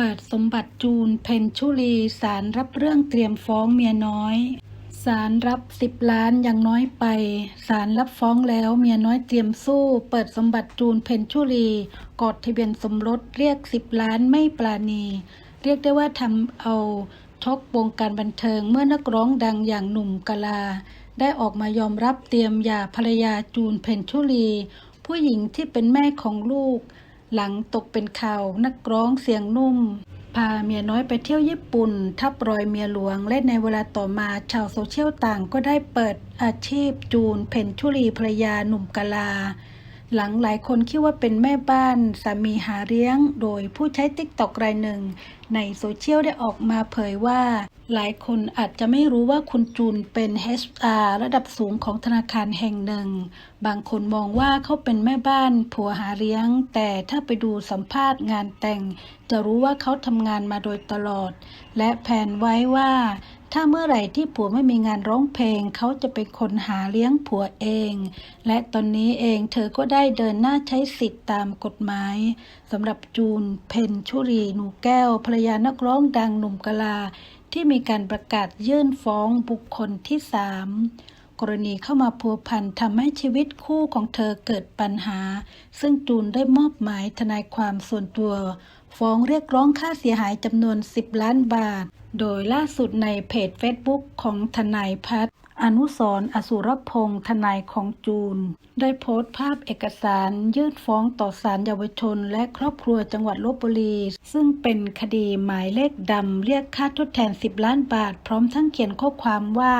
เปิดสมบัติจูน เพนชุรีศาลรับเรื่องเตรียมฟ้องเมียน้อยศาลรับสิบล้านยังน้อยไปศาลรับฟ้องแล้วเมียน้อยเตรียมสู้ เปิดสมบัติจูนเพนชุรีกอดทะเบียนสมรสเรียกสิบล้านไม่ปราณี เรียกได้ว่าทำเอาช็อกวงการบันเทิงเมื่อนักร้องดังอย่างหนุ่มกะลา ได้ออกมายอมรับเตรียมหย่าภรรยาจูนเพนชุรีผู้หญิงที่เป็นแม่ของลูก หลังตกเป็นข่าวนักร้องเสียงนุ่ม พาเมียน้อยไปเที่ยวญี่ปุ่น ทับรอยเมียหลวง และในเวลาต่อมาชาวโซเชียลต่างก็ได้เปิดอาชีพจูนเพนชุรีภรรยาหนุ่มกะลา หลังหลายคนคิดว่าเป็นแม่บ้านสามีหาเลี้ยง โดยผู้ใช้ติ๊กตอกรายหนึ่ง ในโซเชียลได้ออกมาเผยว่า หลายคนอาจจะไม่รู้ว่าคุณจูนเป็น HR ระดับสูงของธนาคารแห่งหนึ่ง บางคนมองว่าเขาเป็นแม่บ้านผัวหาเลี้ยง แต่ถ้าไปดูสัมภาษณ์งานแต่ง จะรู้ว่าเขาทำงานมาโดยตลอด และแผนไว้ว่า ถ้าเมื่อไหร่ที่ผัวไม่มีงานร้องเพลง เขาจะเป็นคนหาเลี้ยงผัวเอง และตอนนี้เองเธอก็ได้เดินหน้าใช้สิทธิ์ตามกฎหมายสำหรับจูน เพนชุรี หนูแก้วภรรยานักร้องดังหนุ่มกะลา ที่มีการประกาศยื่นฟ้องบุคคลที่สาม กรณีเข้ามาพัวพันทำให้ชีวิตคู่ของเธอเกิดปัญหา ซึ่งจูนได้มอบหมายทนายความส่วนตัว ฟ้องเรียกร้องค่าเสียหายจำนวน 10 ล้านบาท โดยล่าสุดในเพจ Facebook ของทนายพัฒอนุสรอสุรพงษ์ทนายของจูน ได้โพสต์ภาพเอกสารยื่นฟ้องต่อศาลเยาวชน และครอบครัวจังหวัดลบบุรี ซึ่งเป็นคดีหมายเลขดำเรียกค่าทดแทน 10 ล้านบาท พร้อมทั้งเขียนข้อความว่า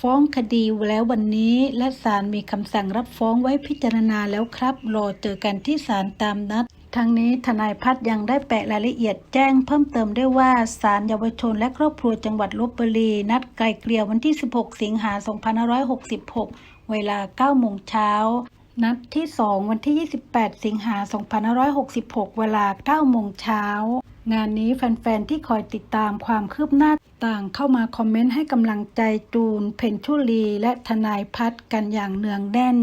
ฟ้องคดีแล้ววันนี้ และศาลมีคำสั่งรับฟ้องไว้พิจารณาแล้วครับ รอเจอกันที่ศาลตามนัดทั้งนี้ทนายพัฒน์ยังได้แปะรายละเอียดแจ้งเพิ่มเติมได้ว่าศาลเยาวชนและครอบครัวจังหวัดลบบุรี นัดไกลเกลี่ยวันที่ 16 สิงหา 2566 เวลา 9 โมงเช้า นัดที่ 2 วันที่ 28 สิงหา 2566 เวลา 9 โมงเช้างานนี้แฟน ๆ ที่คอยติดตามความคืบหน้า ต่างเข้ามาคอมเมนต์ให้กำลังใจจูน เพนชุลี และทนายพัฒกันอย่างเนืองแน่น